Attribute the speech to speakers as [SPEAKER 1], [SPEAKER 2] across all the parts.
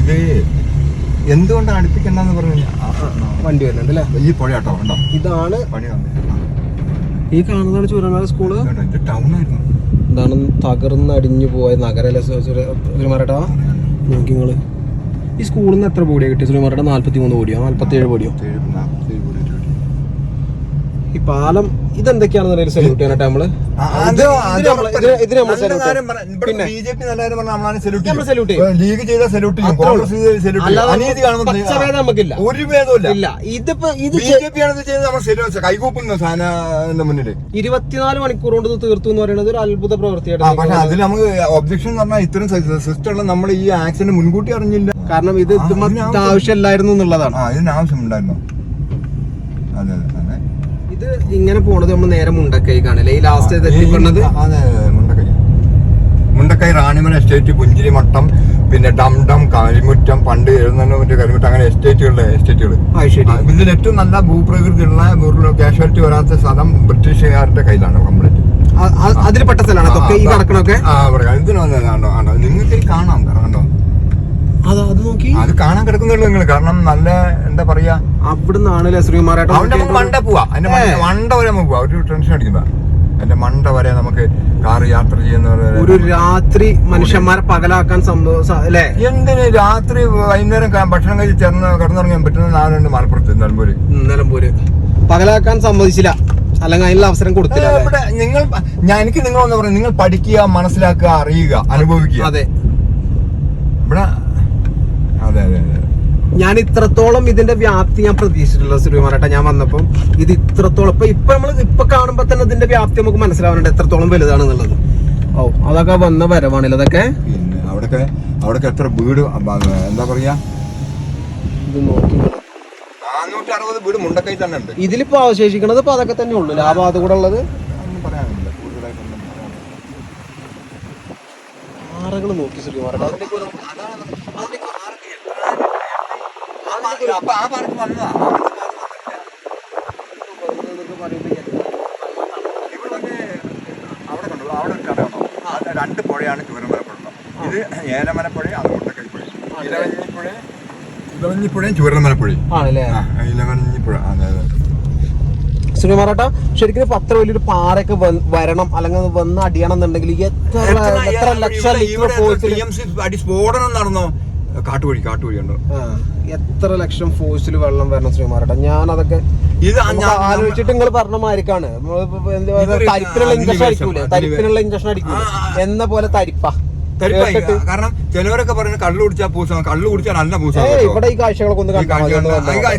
[SPEAKER 1] ഇത്. എന്തുകൊണ്ടാണ് അടുപ്പിക്കണ്ടെന്ന് പറഞ്ഞു
[SPEAKER 2] വണ്ടി വരുന്നുണ്ട് അല്ലേ?
[SPEAKER 1] ഈ പുഴ കേട്ടോ ഉണ്ടോ?
[SPEAKER 2] ഇതാണ്
[SPEAKER 1] പണി
[SPEAKER 2] ഈ കാണുന്നതാണ് ചൂരന്മാര
[SPEAKER 1] സ്കൂൾ. ടൗൺ ആയിരുന്നു
[SPEAKER 2] ഇതാണ് തകർന്ന് അടിഞ്ഞു പോയ നഗരല്ലേ സുരമാരട്ടാ നോക്കി നിങ്ങൾ ഈ സ്കൂളിൽ നിന്ന് എത്ര ബോഡിയാണ് കിട്ടിയ? സുരമാരട്ട നാല്പത്തി മൂന്ന് ബോഡിയോ നാല്പത്തി ഏഴ് ബോഡിയോ
[SPEAKER 1] ഏഴ് നാപ്പത്തേഴ് കോടി രൂപ.
[SPEAKER 2] ഈ പാലം ഇതെന്തൊക്കെയാണെന്ന് സല്യൂട്ട് ചെയ്യാനായിട്ട്
[SPEAKER 1] നമ്മൾ?
[SPEAKER 2] ഇരുപത്തിനാല് മണിക്കൂർ കൊണ്ട് തീർത്തു എന്ന് പറയുന്നത് ഒരു അത്ഭുത
[SPEAKER 1] പക്ഷെ
[SPEAKER 2] എനിക്ക്
[SPEAKER 1] അതിൽ നമുക്ക് ഒബ്ജക്ഷൻ പറഞ്ഞാൽ ഇത്രയും സിസ്റ്റം നമ്മൾ ഈ ആക്സിഡന്റ് മുൻകൂട്ടി അറിഞ്ഞില്ല.
[SPEAKER 2] കാരണം ഇത് ആവശ്യമില്ലായിരുന്നു എന്നുള്ളതാണ്.
[SPEAKER 1] ആ ആവശ്യമുണ്ടായിരുന്നു അതെ അതെ.
[SPEAKER 2] ഇങ്ങനെ പോണത് നമ്മൾ നേരെ മുണ്ടക്കൈ കാണില്ലേ ഈ ലാസ്റ്റ്
[SPEAKER 1] അതെ, മുണ്ടക്കൈ. മുണ്ടക്കൈ റാണിമല എസ്റ്റേറ്റ് പുഞ്ചിരി മട്ടം പിന്നെ ഡംഡം കരിമുറ്റം പണ്ട് എഴുന്നൂറ്റി കരിമുറ്റം അങ്ങനെ എസ്റ്റേറ്റുകളുടെ എസ്റ്റേറ്റുകൾ ഇതിൽ ഏറ്റവും നല്ല ഭൂപ്രകൃതിയുള്ള കാഷ്വാലിറ്റി വരാത്ത സ്ഥലം ബ്രിട്ടീഷുകാരുടെ കയ്യിലാണ് കംപ്ലീറ്റ്.
[SPEAKER 2] അതിൽ പെട്ട സ്ഥലമാണ്?
[SPEAKER 1] നിങ്ങൾക്ക് കാണാം കണ്ടോ?
[SPEAKER 2] അത് അത് നോക്കി.
[SPEAKER 1] അത് കാണാൻ കിടക്കുന്നുള്ളൂ നിങ്ങൾ കാരണം നല്ല എന്താ പറയാ
[SPEAKER 2] അവിടുന്നാണ് ശ്രീമാരായിട്ട്
[SPEAKER 1] അവന്റെ മണ്ട പോവാ. അതിന്റെ മണ്ട- വരെ നമുക്ക് പോവാ. ഒരു ടെൻഷൻ അടിക്കുന്ന എന്റെ മണ്ട വരെ നമുക്ക് കാർ യാത്ര ചെയ്യുന്ന
[SPEAKER 2] ഒരു രാത്രി മനുഷ്യന്മാരെ പകലാക്കാൻ സംഭവം അല്ലേ?
[SPEAKER 1] എന്തിന് രാത്രി വൈകുന്നേരം ഭക്ഷണം കഴിച്ച് ചേർന്ന് കിടന്നുറങ്ങാൻ പറ്റുന്ന നാലുണ്ട് മലപ്പുറത്ത് നിലമ്പൂര്
[SPEAKER 2] നിലമ്പൂര് പകലാക്കാൻ സമ്മതിച്ചില്ല. അല്ലെങ്കിൽ അതിനുള്ള അവസരം കൊടുത്തില്ല?
[SPEAKER 1] നിങ്ങൾ ഞാൻ എനിക്ക് നിങ്ങളൊന്ന് പറയുന്നത് നിങ്ങൾ പഠിക്കുക മനസ്സിലാക്കുക അറിയുക അനുഭവിക്കുക.
[SPEAKER 2] അതെ.
[SPEAKER 1] ഇവിടെ
[SPEAKER 2] ഞാൻ ഇത്രത്തോളം ഇതിന്റെ വ്യാപ്തി ഞാൻ പ്രതീക്ഷിച്ചിട്ടില്ല ശ്രീമാരേട്ട ഞാൻ വന്നപ്പം ഇത് ഇത്രത്തോളം ഇപ്പൊ ഇപ്പൊ നമ്മൾ ഇപ്പൊ കാണുമ്പോ തന്നെ ഇതിന്റെ വ്യാപ്തി നമുക്ക് മനസ്സിലാവുന്നുണ്ട് എത്രത്തോളം വലുതാണ് എന്നുള്ളത് ഓ അതൊക്കെ വന്ന വരവാണല്ലോ അതൊക്കെ
[SPEAKER 1] പിന്നെ അവിടൊക്കെ അവിടൊക്കെ എത്ര വീട് എന്താ പറയാ?
[SPEAKER 2] ഇത് നോക്കി.
[SPEAKER 1] വീട് മുണ്ടക്കൈ തന്നെ ഉണ്ട്.
[SPEAKER 2] ഇതിലിപ്പോ അവശേഷിക്കണത് ഇപ്പൊ അതൊക്കെ തന്നെ ഉള്ളു. ലാഭം അത് കൂടെ ഉള്ളത്.
[SPEAKER 1] പറയാനില്ല.
[SPEAKER 2] നോക്കി ശ്രീമാരേട്ട അതിന്റെ
[SPEAKER 1] അപ്പൊ ആ പാർക്ക് വന്നതാ. ഇവിടെ അവിടെ കണ്ടല്ലോ അവിടെ ഒരു കട രണ്ട് പുഴയാണ് ചൂരമലപ്പുഴ ഇത് ഏലമലപ്പുഴ അത് മുണ്ടക്കൈ പുഴ. ഇലവഞ്ഞിപ്പുഴ ഇലവഞ്ഞിപ്പുഴയും ചൂരമലപ്പുഴയും
[SPEAKER 2] ആണല്ലേ?
[SPEAKER 1] ആ ഇലവഞ്ഞിപ്പുഴ. അതെ അതെ.
[SPEAKER 2] ശ്രീമാരേട്ട ശരിക്കും ഇപ്പൊ അത്ര വലിയൊരു പാറയൊക്കെ വരണം അല്ലെങ്കിൽ വന്ന് അടിയണം എന്നുണ്ടെങ്കിൽ എത്ര
[SPEAKER 1] എത്ര-
[SPEAKER 2] ലക്ഷം ലിറ്റർ
[SPEAKER 1] അടി സ്ഫോടനം നടന്നോ? കാട്ടുവഴി കാട്ടുവഴി ഉണ്ട്
[SPEAKER 2] എത്ര ലക്ഷം ഫോഴ്സിൽ വെള്ളം വരണം ശ്രീമാരട്ട? ഞാൻ അതൊക്കെ
[SPEAKER 1] ഇത്
[SPEAKER 2] ആലോചിച്ചിട്ട് നിങ്ങൾ പറഞ്ഞ
[SPEAKER 1] മാരിക്കാണ്
[SPEAKER 2] തരിപ്പിനുള്ള ഇഞ്ചക്ഷൻ അടിക്കൂലേ? തരിപ്പിനുള്ള ഇഞ്ചക്ഷൻ അടിക്കൂലേ. എന്ന പോലെ തരിപ്പ.
[SPEAKER 1] കാരണം ചിലവരൊക്കെ പറയുന്നത് കള്ളു കുടിച്ചാൽ പൂസാണ് കള്ളു കുടിച്ചാൽ നല്ല
[SPEAKER 2] പൂസാണ് ഇവിടെ ഈ കാഴ്ചകളൊക്കെ ഒന്ന്.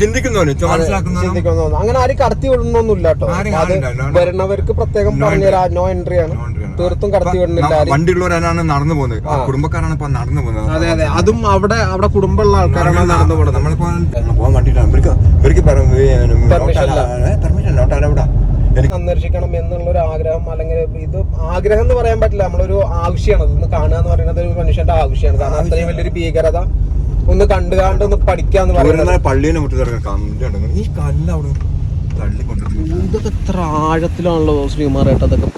[SPEAKER 1] ചിന്തിക്കുന്നവന് ചെ-
[SPEAKER 2] അതെ,
[SPEAKER 1] മനസ്സിലാക്കുന്നവനും?
[SPEAKER 2] ചിന്തിക്കുന്നു തോന്നുന്നു. അങ്ങനെ ആരും കടത്തി വിടണമെന്നില്ല കേട്ടോ. അത്
[SPEAKER 1] കാണില്ല,
[SPEAKER 2] വരുന്നവർക്ക് പ്രത്യേകം പറഞ്ഞ നോ എൻട്രി ആണ്. തീർത്തും കടത്തി വിടുന്നില്ല ആരും.
[SPEAKER 1] വണ്ടിയുള്ളവരാണ് നടന്നു പോകുന്നത്. കുടുംബക്കാരാണ് ഇപ്പൊ നടന്നു പോകുന്നത്.
[SPEAKER 2] അതെ അതെ. അതും അവിടെ അവിടെ കുടുംബമുള്ള ആൾക്കാരാണ് നടന്നു പോകുന്നത്.
[SPEAKER 1] നമ്മളിപ്പോ പോകാൻ വേണ്ടിട്ടാണ് ഇവർക്ക് ഇവർക്ക്. പെർമിഷൻ നോട്ട് അലൗഡാ എനിക്ക്
[SPEAKER 2] സന്ദർശിക്കണം എന്നുള്ള ഒരു ആഗ്രഹം അല്ലെങ്കിൽ ഇത് ആഗ്രഹം എന്ന് പറയാൻ പറ്റില്ല. നമ്മളൊരു ആവശ്യമാണ് ഇതൊന്ന് കാണുക എന്ന് പറയുന്നത് ഒരു മനുഷ്യന്റെ ആവശ്യമാണ് കാരണം അത്രയും വലിയൊരു ഭീകരത ഒന്ന് കണ്ടുകാണ്ട് ഒന്ന് പഠിക്കാന്ന് പറയുന്നത്
[SPEAKER 1] തുറക്കാൻ ഈ കല്ല് അവിടെ
[SPEAKER 2] ഇതൊക്കെ എത്ര ആഴത്തിലാണല്ലോ ശ്രീമാറേട്ട അതൊക്കെ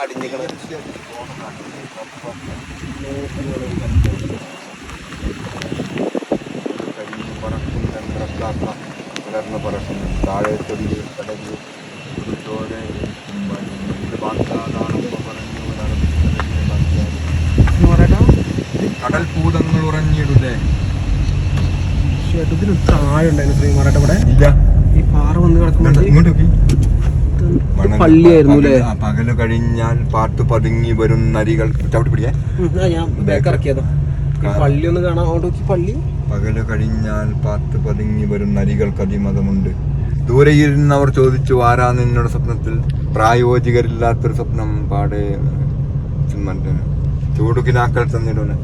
[SPEAKER 1] കരിഞ്ഞു പറക്കും പുലർന്നു പറക്കും താഴെ തൊടിയിൽ കടലിൽ
[SPEAKER 2] ശ്രീമാറേട്ട
[SPEAKER 1] കടൽ പൂതങ്ങൾ ഉറഞ്ഞിടുതേ
[SPEAKER 2] ഇതിന് ശ്രീമാറേട്ട ഇവിടെ
[SPEAKER 1] ഇല്ല
[SPEAKER 2] ഈ പാറ വന്ന് കിടക്കുന്നുണ്ട്
[SPEAKER 1] ഇങ്ങോട്ട് നോക്കി
[SPEAKER 2] പള്ളിയായിരുന്നു അല്ലേ?
[SPEAKER 1] പകല്- കഴിഞ്ഞാൽ പാട്ട് പതുങ്ങി വരും നരികൾ. ചവിട്ടി പിടിയേ
[SPEAKER 2] ഞാൻ ബാക്ക് ഇറക്കിയതോ. പള്ളി ഒന്ന് കാണാൻ നോക്കി പള്ളി.
[SPEAKER 1] പകൽ കഴിഞ്ഞാൽ പാട്ട് പതുങ്ങി വരും നരികൾക്ക് അതിമതമുണ്ട്. ദൂരെ ഇരുന്നവർ ചോദിച്ചു ആരാ നിന്നോട് സ്വപ്നത്തിൽ? പ്രായോജികരില്ലാത്തൊരു സ്വപ്നം പാടെ. മറ്റേ ചൂടുകിനാക്കൾ തന്നിടുന്നു.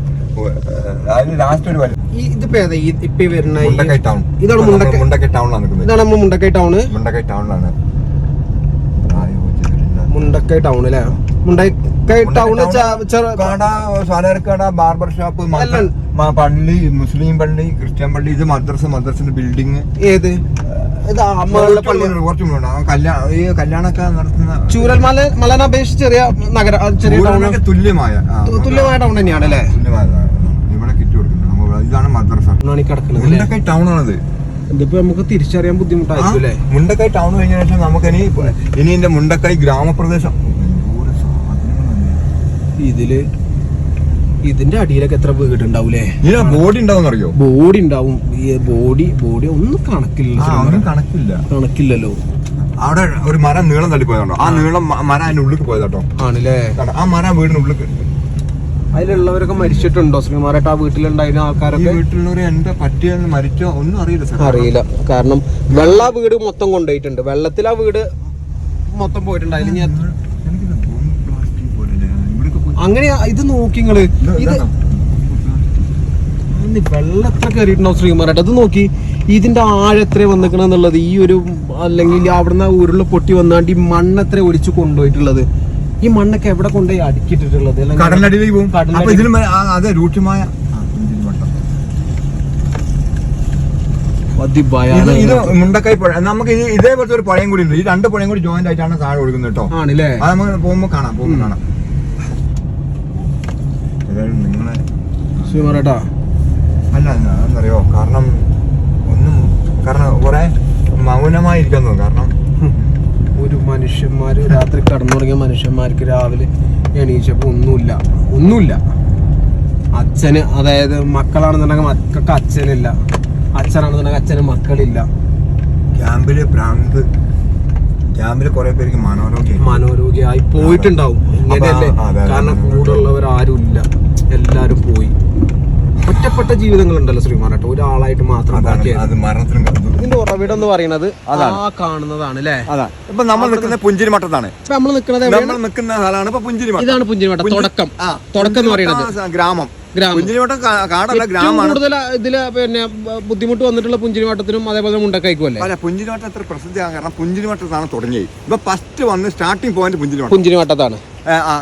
[SPEAKER 1] ലാസ്റ്റ് ഒരു
[SPEAKER 2] ഇതിപ്പോ ഏതാ? ഇപ്പൊ വരുന്ന
[SPEAKER 1] മുണ്ടക്കൈ ടൗൺ
[SPEAKER 2] ഇതാണ് മുണ്ടക്കൈ
[SPEAKER 1] ടൗണിലാണ് നിൽക്കുന്നത്.
[SPEAKER 2] ഇതാണ് നമ്മൾ മുണ്ടക്കൈ ടൗണ്
[SPEAKER 1] മുണ്ടക്കൈ ടൗണിലാണ്
[SPEAKER 2] മുണ്ടക്കൈ ടൗൺ അല്ലേ മുണ്ടക്കൈ ടൗൺ
[SPEAKER 1] കട സാലർക്കട ബാർബർ ഷോപ്പ് പള്ളി മുസ്ലിം പള്ളി ക്രിസ്ത്യൻ പള്ളി ഇത് മദ്രസ മദ്രസിന്റെ ബിൽഡിംഗ്
[SPEAKER 2] ഏത്? ചൂരൽമല മലനെ അപേക്ഷിച്ച് ചെറിയ നഗര ചെറിയ
[SPEAKER 1] തുല്യമായ
[SPEAKER 2] തുല്യമായ ടൗൺ തന്നെയാണ് അല്ലേ.
[SPEAKER 1] ഇവിടെ
[SPEAKER 2] ടൗണിലാണ് കൊടുക്കുന്നത് ഇതാണ്
[SPEAKER 1] മദ്രസ. ടൗൺ ആണത്.
[SPEAKER 2] ഇതിപ്പോ നമുക്ക് തിരിച്ചറിയാൻ ബുദ്ധിമുട്ടായിരിക്കും അല്ലേ
[SPEAKER 1] മുണ്ടക്കൈ ടൗൺ കഴിഞ്ഞ ശേഷം നമുക്ക് ഇനി ഇനി എന്റെ മുണ്ടക്കൈ ഗ്രാമപ്രദേശം.
[SPEAKER 2] ഇതിൽ ഇതിന്റെ അടിയിലൊക്കെ എത്ര വീടുണ്ടാവൂലേ?
[SPEAKER 1] ഉണ്ടാവൂലേ ബോഡി ഉണ്ടാവും അറിയോ?
[SPEAKER 2] ബോഡി ഉണ്ടാവും. ഈ ബോഡി ബോഡി ഒന്നും കണക്കില്ല.
[SPEAKER 1] കണക്കില്ല.
[SPEAKER 2] കണക്കില്ലല്ലോ.
[SPEAKER 1] അവിടെ ഒരു മരം നീളം തള്ളിപ്പോയതാണോ ആ നീളം മരം അതിന്റെ ഉള്ളിൽ പോയതാട്ടോ.
[SPEAKER 2] ആണല്ലേ?
[SPEAKER 1] ആ മരം വീടിന് ഉള്ളിൽ
[SPEAKER 2] അതിലുള്ളവരൊക്കെ മരിച്ചിട്ടുണ്ടോ? ശ്രീമാരായിട്ട് ആ വീട്ടിലുണ്ടായിരുന്ന ആൾക്കാരൊക്കെ?
[SPEAKER 1] വീട്ടിലുള്ളവർ എന്റെ പറ്റിയെന്ന് മരിച്ചോ ഒന്നും അറിയില്ല സാർ.
[SPEAKER 2] അറിയില്ല. കാരണം വെള്ള വീട് മൊത്തം കൊണ്ടുപോയിട്ടുണ്ട്. വെള്ളത്തിൽ ആ വീട് മൊത്തം പോയിട്ടുണ്ട് അതിൽ ഞാൻ അങ്ങനെ ഇത് നോക്കി നിങ്ങൾ.
[SPEAKER 1] ഇത്
[SPEAKER 2] വെള്ളം എത്ര കയറിയിട്ടുണ്ടാവും ശ്രീമാരായിട്ട്. അത് നോക്കി. ഇതിന്റെ ആഴ എത്ര വന്നിക്കണെന്നുള്ളത് ഈ ഒരു അല്ലെങ്കിൽ അവിടുന്ന് ഉരുൾ പൊട്ടി വന്നാണ്ട് ഈ മണ്ണ് എത്ര ഒലിച്ചു കൊണ്ടുപോയിട്ടുള്ളത്. ഈ മണ്ണൊക്കെ എവിടെ കൊണ്ടുപോയി അടുക്കിട്ടിട്ടുള്ളത്
[SPEAKER 1] കടലടിയിലേക്ക് പോകും അപ്പൊ ഇതിലും അതെ രൂക്ഷമായ. ഇത് പുഴ. നമുക്ക് ഇത് ഇതേപോലത്തെ ഒരു പുഴയും കൂടി ഉണ്ട്. ഈ രണ്ട് പുഴയും കൂടി ജോയിന്റ് ആയിട്ടാണ് താഴെ ഒഴുകുന്നത് കേട്ടോ.
[SPEAKER 2] ആണല്ലേ?
[SPEAKER 1] അത് നമുക്ക് പോകുമ്പോ കാണാം പോകുമ്പോ കാണാം. നിങ്ങളെ അല്ല എന്താറിയോ കാരണം ഒന്നും കാരണം കുറെ മൗനമായിരിക്കുന്നു. കാരണം
[SPEAKER 2] ഒരു മനുഷ്യന്മാർ രാത്രി കടന്നുറങ്ങിയ മനുഷ്യന്മാർക്ക് രാവിലെ എണീച്ചപ്പോൾ ഒന്നുമില്ല. ഒന്നുമില്ല. അച്ഛന് അതായത് മക്കളാണെന്നുണ്ടെങ്കിൽ മക്കൾക്ക് അച്ഛനില്ല. അച്ഛനാണെന്നുണ്ടെങ്കിൽ അച്ഛന് മക്കളില്ല.
[SPEAKER 1] ക്യാമ്പിൽ പ്രാന്ത്. ക്യാമ്പിൽ കുറെ പേർക്ക് മനോരോഗ്യം
[SPEAKER 2] മനോരോഗ്യായി പോയിട്ടുണ്ടാവും. ഇങ്ങനെയല്ലേ. കാരണം കൂടുള്ളവർ ആരും ഇല്ല എല്ലാരും പോയി. ഒറ്റപ്പെട്ട ജീവിതങ്ങളുണ്ടല്ലോ ശ്രീമാരട്ടോ ഒരാളായിട്ട് മാത്രം
[SPEAKER 1] അതാണ്
[SPEAKER 2] ബാക്കിയായി
[SPEAKER 1] അത് മരണത്തിനും കടന്നു.
[SPEAKER 2] ഇതിന്റെ ഉറവിടം എന്ന് പറയുന്നത്
[SPEAKER 1] അതാണ്.
[SPEAKER 2] ആ കാണുന്നതാണ് അല്ലേ?
[SPEAKER 1] അതാ ഇപ്പൊ നമ്മൾ നിൽക്കുന്ന പുഞ്ചിരി മട്ടത്താണ്
[SPEAKER 2] ഇപ്പൊ നമ്മൾ നിൽക്കുന്നത് എവിടെയാണ്?
[SPEAKER 1] നമ്മൾ നിൽക്കുന്ന സ്ഥലമാണ് ഇപ്പൊ പുഞ്ചിരി മട്ടം
[SPEAKER 2] ഇതാണ് പുഞ്ചിരിമട്ട
[SPEAKER 1] പുഞ്ചി-
[SPEAKER 2] തുടക്കം.
[SPEAKER 1] ആ,
[SPEAKER 2] തുടക്കം എന്ന് പറയുന്നത്.
[SPEAKER 1] ഗ്രാമം.
[SPEAKER 2] ഗ്രാമം.
[SPEAKER 1] കാ- കാടല്ല
[SPEAKER 2] ഏറ്റവും
[SPEAKER 1] ഗ്രാമമാണ്.
[SPEAKER 2] കൂടുതൽ ഇതിൽ പിന്നെ ബ- ബുദ്ധിമുട്ട് വന്നിട്ടുള്ള പുഞ്ചിരിമട്ടത്തിനും അതേപോലെ മുണ്ടക്കൈക്കും അല്ലേ
[SPEAKER 1] അല്ല പുഞ്ചിരിമട്ടം എത്ര പ്രസിദ്ധിയാണ് കാരണം പുഞ്ചിരിമട്ടത്താണ് തുടങ്ങിയത്. ഇപ്പൊ ഫസ്റ്റ് വന്ന് സ്റ്റാർട്ടിംഗ് പോയിന്റ് പുഞ്ചിരിമട്ടം
[SPEAKER 2] പുഞ്ചിരിമട്ടത്താണ്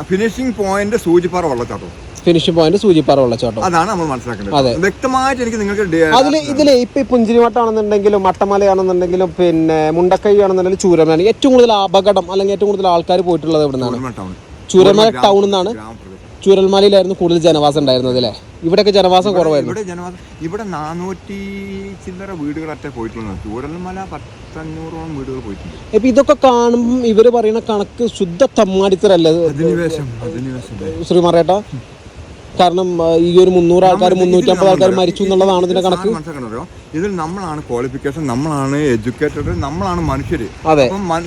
[SPEAKER 1] ഫിനിഷിംഗ് പോയിന്റ് സൂചിപ്പാറ വെള്ളച്ചാട്ടം.
[SPEAKER 2] ഫിനിഷിംഗ് പോയിന്റ് സൂചിപ്പാറ വെള്ളച്ചാട്ടം
[SPEAKER 1] അതാണ് നമ്മൾ മനസ്സിലാക്കുന്നത്
[SPEAKER 2] അതെ.
[SPEAKER 1] വ്യക്തമായിട്ട് എനിക്ക് നിങ്ങൾക്ക്
[SPEAKER 2] അതിൽ ഇതിൽ ഇപ്പൊ പുഞ്ചിരിമട്ടാണെന്നുണ്ടെങ്കിലും മട്ടമലയാണെന്നുണ്ടെങ്കിലും പിന്നെ മുണ്ടക്കൈ ആണെന്നുണ്ടെങ്കിലും ഏറ്റവും കൂടുതൽ അപകടം അല്ലെങ്കിൽ ഏറ്റവും കൂടുതൽ ആൾക്കാർ പോയിട്ടുള്ളത് എവിടെ നിന്നാണ്
[SPEAKER 1] ചൂരമല ടൗൺ. എന്നാണ്.
[SPEAKER 2] ചൂരൽമലയിലായിരുന്നു കൂടുതൽ ജനവാസം ഉണ്ടായിരുന്നത് അല്ലേ? ഇവിടെയൊക്കെ ജനവാസം കുറവായിരുന്നു.
[SPEAKER 1] ഇവിടെ ജനവാസം ഇവിടെ നാനൂറ്റി ചില്ലറ വീടുകളൊക്കെ പോയിട്ടുള്ളത് ചൂരൽമല പത്തഞ്ഞൂറോളം വീടുകൾ പോയിട്ടുണ്ട്.
[SPEAKER 2] ഇപ്പൊ ഇതൊക്കെ കാണുമ്പോൾ ഇവർ പറയുന്ന കണക്ക് ശുദ്ധ തമ്മാടിത്തരല്ലേ? ശ്രീമാറേട്ട കാരണം ഈ ഒരു മുന്നൂറ് ആൾക്കാർ മുന്നൂറ്റമ്പത് ആൾക്കാർ മരിച്ചു എന്നുള്ളതാണ് ഇതിന്റെ കണക്ക്.
[SPEAKER 1] മനസ്സിലാക്കണോ ഇതിൽ നമ്മളാണ് ക്വാളിഫിക്കേഷൻ നമ്മളാണ് എഡ്യൂക്കേറ്റഡ് നമ്മളാണ് മനുഷ്യര്.
[SPEAKER 2] അതെ.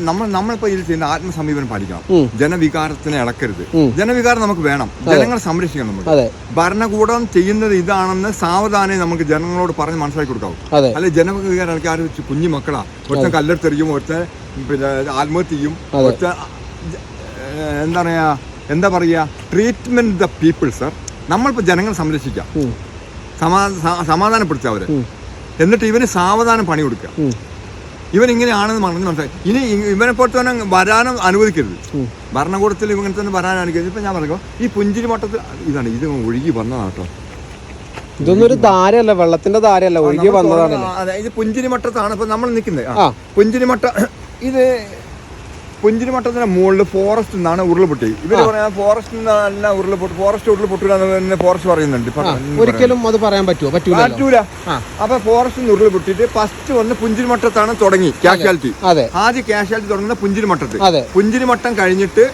[SPEAKER 1] നമ്മൾ നമ്മളിപ്പോ ഇതിൽ ചെയ്യുന്ന ആത്മസമീപനം പാലിക്കണം. ജനവികാരത്തിനെ ഇളക്കരുത്. ജനവികാരം നമുക്ക് വേണം. ജനങ്ങളെ സംരക്ഷിക്കണം നമുക്ക്. ഭരണകൂടം ചെയ്യുന്നത് ഇതാണെന്ന് സാവധാനം നമുക്ക് ജനങ്ങളോട് പറഞ്ഞ് മനസ്സിലാക്കി കൊടുക്കാവും അല്ലെ ജനവികാരം ആൾക്കാർ കുഞ്ഞു മക്കളാ. ഒരുത്തൻ കല്ലെടുത്തെറിയും ഒരുത്തൻ പിന്നെ ആത്മഹത്യ ചെയ്യും
[SPEAKER 2] ഒറ്റ
[SPEAKER 1] ഒരുത്തൻ എന്താ പറയാ എന്താ പറയാ ട്രീറ്റ്മെന്റ് ദ പീപ്പിൾ സർ നമ്മളിപ്പോ ജനങ്ങൾ സംരക്ഷിക്കാം. സമാ സമാധാനപ്പെടുത്തുക അവരെ. എന്നിട്ട് ഇവന് സാവധാനം പണി കൊടുക്കുക ഇവൻ ഇങ്ങനെയാണെന്ന് മറന്നു മനസ്സിലായി. ഇനി ഇവനെ പുറത്ത് തന്നെ വരാനും അനുവദിക്കരുത്. ഭരണകൂടത്തിൽ ഇവങ്ങനെ തന്നെ വരാൻ അനുവദിക്കരുത്. ഇപ്പൊ ഞാൻ പറഞ്ഞു ഈ പുഞ്ചിരി മട്ടത്തിൽ ഇതാണ് ഇത് ഒഴുകി വന്നതാണ് കേട്ടോ.
[SPEAKER 2] ഇതൊന്നൊരു ധാരയല്ല വെള്ളത്തിന്റെ ധാരയല്ല ഒഴുകി വന്നതാണ്.
[SPEAKER 1] അതെ ഇത് പുഞ്ചിരി മട്ടത്താണ് ഇപ്പൊ നമ്മൾ നിൽക്കുന്നത്. പുഞ്ചിരി മട്ട ഇത് പുഞ്ചിരി മട്ടത്തിന്റെ മുകളിൽ ഫോറസ്റ്റ് നിന്നാണ് ഉരുൾപൊട്ടി. ഇവർ പറയാ ഫോറസ്റ്റ് നിന്നല്ല ഉരുൾപൊട്ടി ഫോറസ്റ്റ് ഉരുൾപൊട്ടില്ല എന്ന് ഫോറസ്റ്റ് പറയുന്നുണ്ട്.
[SPEAKER 2] ഒരിക്കലും അത് പറയാൻ പറ്റുമോ പറ്റൂല.
[SPEAKER 1] പറ്റൂല അപ്പൊ ഫോറസ്റ്റ് നിന്ന് ഉരുൾപൊട്ടിയിട്ട് ഫസ്റ്റ് വന്ന് പുഞ്ചിരിമട്ടത്താണ് തുടങ്ങി കാഷ്വാലിറ്റി
[SPEAKER 2] അതെ.
[SPEAKER 1] ആദ്യം കാഷ്വാലിറ്റി തുടങ്ങുന്ന പുഞ്ചിരിമട്ടത്ത് പുഞ്ചിരിമട്ടം കഴിഞ്ഞിട്ട്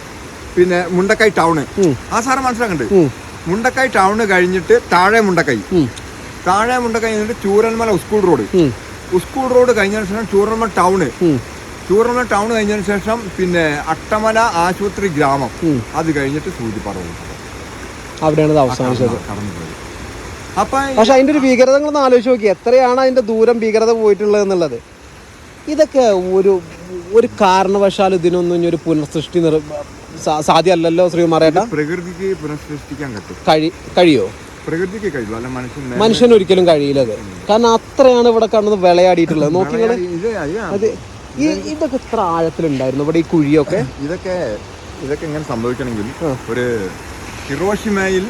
[SPEAKER 1] പിന്നെ മുണ്ടക്കൈ ടൗണ് ആ സാറ് മനസ്സിലാക്കണ്ട്.
[SPEAKER 2] ഉം.
[SPEAKER 1] മുണ്ടക്കൈ ടൗണ് കഴിഞ്ഞിട്ട് താഴെ മുണ്ടക്കൈ. താഴെ മുണ്ടക്കൈ കഴിഞ്ഞിട്ട് Chooralmala school road. School road കഴിഞ്ഞ ശേഷം ചൂരന്മല ടൗണ് ചൂരൽമല ടൗൺ കഴിഞ്ഞതിന് ശേഷം പിന്നെ അട്ടമല ആശുപത്രി ഗ്രാമം. അത് കഴിഞ്ഞിട്ട് സൂചിപ്പാറ
[SPEAKER 2] അവിടെയാണ് അവസാനിച്ചത്. പക്ഷെ അതിന്റെ ഒരു ഭീകരത ഒന്ന് ആലോചിച്ച് നോക്കി. എത്രയാണ് അതിന്റെ ദൂരം ഭീകരത പോയിട്ടുള്ളത് എന്നുള്ളത്? ഇതൊക്കെ ഒരു ഒരു കാരണവശാൽ ഇതിനൊന്നും ഇനി ഒരു പുനഃസൃഷ്ടി നിർ സാധ്യമല്ലല്ലോ ശ്രീമാറേട്ട
[SPEAKER 1] പ്രകൃതിക്ക് പുനഃസൃഷ്ടിക്കാൻ
[SPEAKER 2] കഴി കഴിയോ?
[SPEAKER 1] പ്രകൃതിക്ക് കഴിയുമോ അല്ല മനുഷ്യൻ
[SPEAKER 2] മനുഷ്യന് ഒരിക്കലും കഴിയില്ലത് കാരണം അത്രയാണ് ഇവിടെ കാണുന്നത് വിളയാടിയിട്ടുള്ളത്. നോക്കി അത് ഈ ഇതൊക്കെ എത്ര ആഴത്തിലുണ്ടായിരുന്നു? ഇവിടെ ഈ കുഴിയൊക്കെ?
[SPEAKER 1] ഇതൊക്കെ ഇതൊക്കെ എങ്ങനെ സംഭവിക്കണമെങ്കിൽ. ഒരു ഹിറോഷിമയിൽ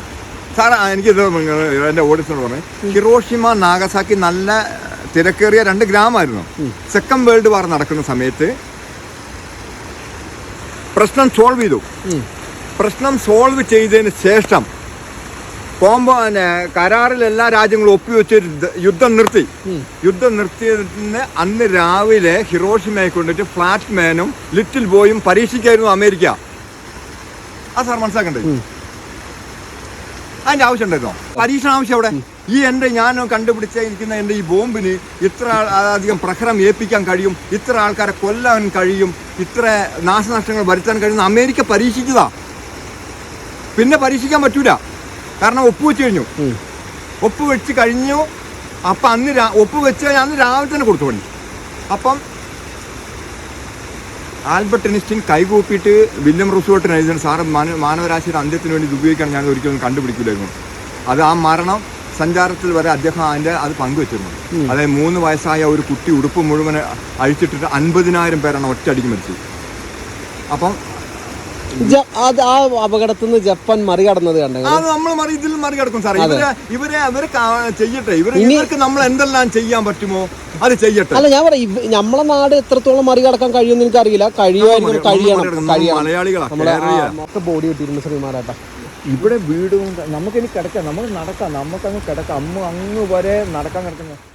[SPEAKER 1] സാറാ എനിക്കിത് എന്റെ ഓഡിയൻസിനോട് പറഞ്ഞു. ഹിറോഷിമ നാഗസാക്കി നല്ല തിരക്കേറിയ രണ്ട് ഗ്രാമമായിരുന്നു. സെക്കൻഡ് വേൾഡ് വാർ നടക്കുന്ന സമയത്ത് പ്രശ്നം സോൾവ് ചെയ്തു. പ്രശ്നം സോൾവ് ചെയ്തതിന് ശേഷം കോമ്പോ കരാറിൽ എല്ലാ രാജ്യങ്ങളും ഒപ്പുവെച്ച് യുദ്ധ- നിർത്തി. യുദ്ധം നിർത്തിയതിന് അന്ന് രാവിലെ ഹിറോഷിമയെ കൊണ്ടിട്ട് ഫ്ലാറ്റ് മാനും ലിറ്റിൽ ബോയും പരീക്ഷിക്കായിരുന്നു അമേരിക്ക. ആ സാർ മനസ്സിലാക്കണ്ടേ? അതിന്റെ ആവശ്യം ഉണ്ടായിരുന്നോ പരീക്ഷണ ആവശ്യം അവിടെ ഈ എന്റെ ഞാൻ കണ്ടുപിടിച്ചിരിക്കുന്ന എന്റെ ഈ ബോംബിന് ഇത്ര അധികം പ്രഹരം ഏൽപ്പിക്കാൻ കഴിയും ഇത്ര ആൾക്കാരെ കൊല്ലാൻ കഴിയും ഇത്ര നാശനഷ്ടങ്ങൾ വരുത്താൻ കഴിയുന്ന അമേരിക്ക പരീക്ഷിച്ചതാ. പിന്നെ പരീക്ഷിക്കാൻ പറ്റൂല. കാരണം ഒപ്പ് വെച്ച് കഴിഞ്ഞു. ഒപ്പ് വെച്ച് കഴിഞ്ഞു. അപ്പം അന്ന് രാ- ഒപ്പ് വെച്ച് കഴിഞ്ഞാൽ അന്ന് രാവിലെ തന്നെ കൊടുത്തു പണി. അപ്പം ആൽബർട്ട് ഐൻസ്റ്റീൻ കൈകൂപ്പിയിട്ട് വില്യം റുസോട്ടിന് എഴുതുന്ന സാറ് മാന- മാനവരാശിയുടെ അന്ത്യത്തിന് വേണ്ടി ഇത് ഉപയോഗിക്കാൻ ഞാൻ ഒരിക്കലും കണ്ടുപിടിക്കില്ലായിരുന്നു. അത് ആ മരണം സഞ്ചാരത്തിൽ വരെ അദ്ദേഹം അതിന്റെ അത് പങ്കുവെച്ചിരുന്നു. അതായത് മൂന്ന് വയസ്സായ ഒരു കുട്ടി ഉടുപ്പ് മുഴുവൻ അഴിച്ചിട്ടിട്ട് അൻപതിനായിരം പേരാണ് ഒറ്റയടിക്ക് മരിച്ചത്. അപ്പം
[SPEAKER 2] അത് ആ അപകടത്തിൽ നിന്ന് ജപ്പാൻ മറികടന്നത് കണ്ടേ.
[SPEAKER 1] അത് നമ്മൾ മറി ഇതിൽ മറികടക്കും സാറേ. ഇവരെ ഇവരെ അവർ കാ- ചെയ്യട്ടെ.
[SPEAKER 2] ഇവർ
[SPEAKER 1] ഇവർക്ക് നമ്മൾ എന്തെല്ലാം ചെയ്യാൻ പറ്റുമോ അത് ചെയ്യട്ടെ.
[SPEAKER 2] അല്ല ഞാൻ പറയാം നമ്മളെ നാട് എത്രത്തോളം മറികടക്കാൻ കഴിയുമെന്ന് എനിക്കറിയില്ല. കഴിയുമായിരുന്നു
[SPEAKER 1] നമ്മൾ
[SPEAKER 2] കഴിയണം.
[SPEAKER 1] മറികടക്കും. നമ്മൾ
[SPEAKER 2] കഴിയണം.
[SPEAKER 1] മലയാളികളാ
[SPEAKER 2] നമ്മളെ
[SPEAKER 1] കേരളീയ.
[SPEAKER 2] മൊത്തം ബോഡി കിട്ടിയിരുന്നു ശ്രീമാരാട്ട.
[SPEAKER 3] ഇവിടെ വീടും നമുക്കിനി കിടക്കാം. നമ്മൾ നടക്കാം. നമുക്കങ്ങ് കിടക്കാം. അമ്മ അങ്ങ് വരെ നടക്കാൻ കിടക്കുന്ന.